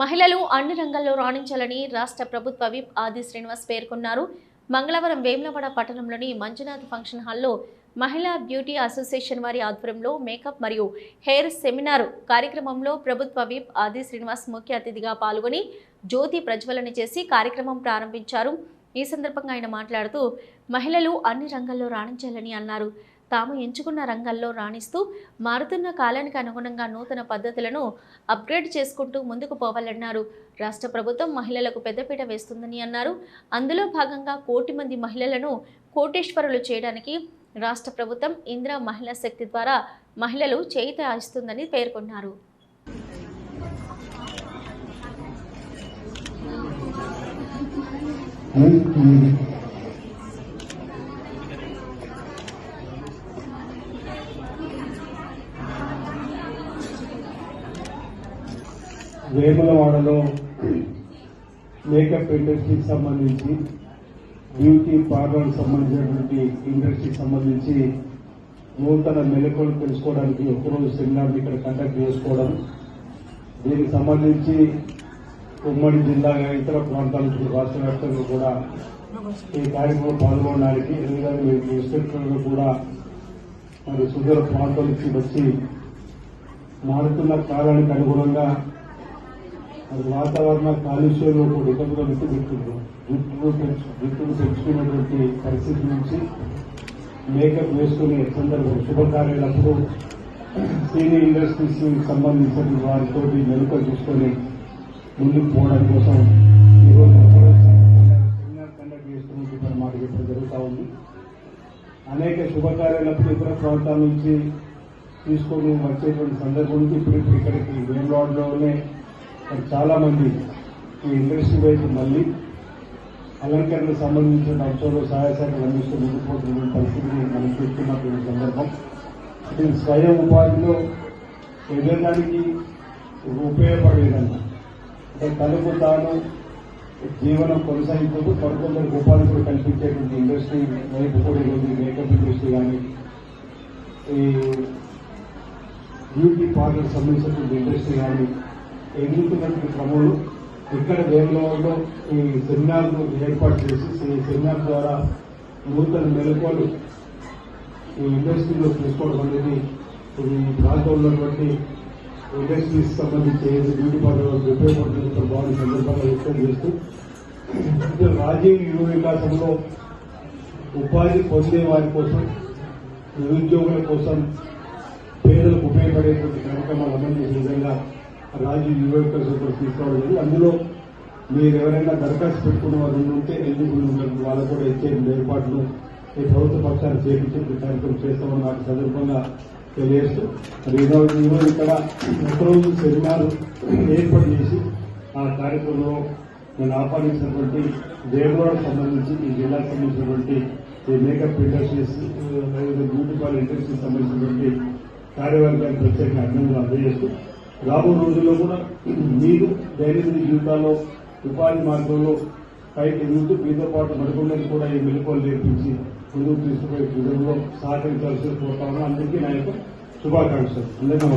మహిళలు అన్ని రంగాల్లో రాణించాలని రాష్ట్ర ప్రభుత్వ విప్ ఆది శ్రీనివాస్ పేర్కొన్నారు. మంగళవారం వేములవాడ పట్టణంలోని మంజునాథ్ ఫంక్షన్ హాల్లో మహిళా బ్యూటీ అసోసియేషన్ వారి ఆధ్వర్యంలో మేకప్ మరియు హెయిర్ సెమినార్ కార్యక్రమంలో ప్రభుత్వ విప్ ఆది శ్రీనివాస్ ముఖ్య అతిథిగా పాల్గొని జ్యోతి ప్రజ్వలన చేసి కార్యక్రమం ప్రారంభించారు. ఈ సందర్భంగా ఆయన మాట్లాడుతూ మహిళలు అన్ని రంగాల్లో రాణించాలని అన్నారు. తాము ఎంచుకున్న రంగాల్లో రాణిస్తూ మారుతున్న కాలానికి అనుగుణంగా నూతన పద్ధతులను అప్గ్రేడ్ చేసుకుంటూ ముందుకు పోవాలన్నారు. రాష్ట్ర ప్రభుత్వం మహిళలకు పెద్దపీట వేస్తుందని అన్నారు. అందులో భాగంగా కోటి మంది మహిళలను కోటేశ్వరులు చేయడానికి రాష్ట్ర ప్రభుత్వం ఇందిరా మహిళా శక్తి ద్వారా మహిళలు చేయిత ఇస్తుందని పేర్కొన్నారు. వేములవాడలో మేకప్ ఇండస్ట్రీకి సంబంధించి బ్యూటీ పార్లర్ సంబంధించినటువంటి ఇండస్ట్రీకి సంబంధించి నూతన మెలకువలు తెలుసుకోవడానికి ఒకరోజు సెమినార్ ఇక్కడ కండక్ట్ చేసుకోవడం దీనికి సంబంధించి ఉమ్మడి జిల్లా ఇతర ప్రాంతాల నుంచి రాష్ట్ర వ్యాప్తంగా కూడా ఈ కార్యక్రమంలో పాల్గొనడానికి ఎందుకంటే ఇన్స్పెక్టర్లు కూడా మరి సుదూర ప్రాంతాల నుంచి వచ్చి మారుతున్న కాలానికి అనుగుణంగా అది వాతావరణ కాలుష్యంలో కూడా ఇతరులు విట్టు జుట్టును పెంచు జుట్టును పెంచుకున్నటువంటి పరిస్థితి నుంచి మేకప్ వేసుకునే సందర్భం శుభకార్యాలప్పుడు సీనియర్ ఇండస్ట్రీస్ సంబంధించిన వారితో మెలుక చూసుకొని ముందుకు పోవడం కోసం ఈరోజు కండక్ట్ చేస్తున్నట్టు మాట చెప్పడం జరుగుతూ ఉంది. అనేక శుభకార్యాలప్పుడు ఇతర ప్రాంతాల నుంచి తీసుకొని వచ్చేటువంటి సందర్భం నుంచి ఇప్పుడు ఇప్పుడు ఇక్కడికి వేమవాడలోనే మరి చాలామంది ఈ ఇండస్ట్రీ వైపు మళ్ళీ అలంకరణకు సంబంధించిన అంశాలు సహాయ శాఖలు అందిస్తూ ముందుకుపోతున్న పరిస్థితిని మనం చూస్తున్నటువంటి సందర్భం. ఇది స్వయం ఉపాధిలో ఎదగడానికి ఉపయోగపడేదన్నా అంటే తనకు తాను జీవనం కొనసాగించదు మరికొందరికి ఉపాధి కూడా కల్పించేటువంటి ఇండస్ట్రీ వైపు కూడా ఈరోజు మేకప్ ఇండస్ట్రీ కానీ ఈ బ్యూటీ పార్లర్ సంబంధించినటువంటి ఇండస్ట్రీ కానీ ఎదుగుతున్నటువంటి క్రమంలో ఇక్కడ వేములవాడలో ఈ సెమినార్ను ఏర్పాటు చేసి ఈ సెమినార్ ద్వారా నూతన మెలకువలు ఈ ఇండస్ట్రీలో తీసుకోవడం అనేది ఈ ప్రాంతంలో ఉన్నటువంటి ఇండస్ట్రీస్ సంబంధించి ఏది బ్యూటీ పార్లర్ ఉపయోగపడుతున్న బాగుంది సందర్భంగా వ్యక్తం చేస్తూ రాజీవ్ యువ వికాసంలో ఉపాధి పొందే వారి కోసం నిరుద్యోగుల కోసం పేదలకు ఉపయోగపడేటువంటి కార్యక్రమాలు అమలు చేసే విధంగా రాజు యువ వికాసం అందులో మీరు ఎవరైనా దరఖాస్తు పెట్టుకున్న వాళ్ళు ఉంటే ఎందుకు వాళ్ళకు కూడా ఇచ్చే ఏర్పాట్లు ఈ ప్రభుత్వ పక్షాలు చేపించే కార్యక్రమం చేస్తామని నాకు సందర్భంగా తెలియజేస్తూ మరి ఈరోజు ఈరోజు ఇక్కడ ఒకరోజు సెమినార్ ఏర్పాటు చేసి ఆ కార్యక్రమంలో నేను ఆహ్వానించినటువంటి దేవగౌడకు సంబంధించి ఈ జిల్లాకు సంబంధించినటువంటి ఈ మేకప్ ఇండస్ట్రీస్ అదేవిధంగా బ్యూటీ పార్లర్ ఇండస్ట్రీకి సంబంధించినటువంటి కార్యవర్గాన్ని ప్రత్యేకంగా అభినందనలు అందజేస్తూ రాబో రోజుల్లో కూడా మీరు దైనందిన జీవితాల్లో ఉపాధి మార్గంలో పైకి ఎదుగుతూ మీతో పాటు మరికొందరికి కూడా ఈ మెలకువలు నేర్పించి ముందుకు తీసుకుపోయే విధంలో సహకరించాల్సి కోరుతా అందరికీ నా యొక్క శుభాకాంక్షలు. అందరికీ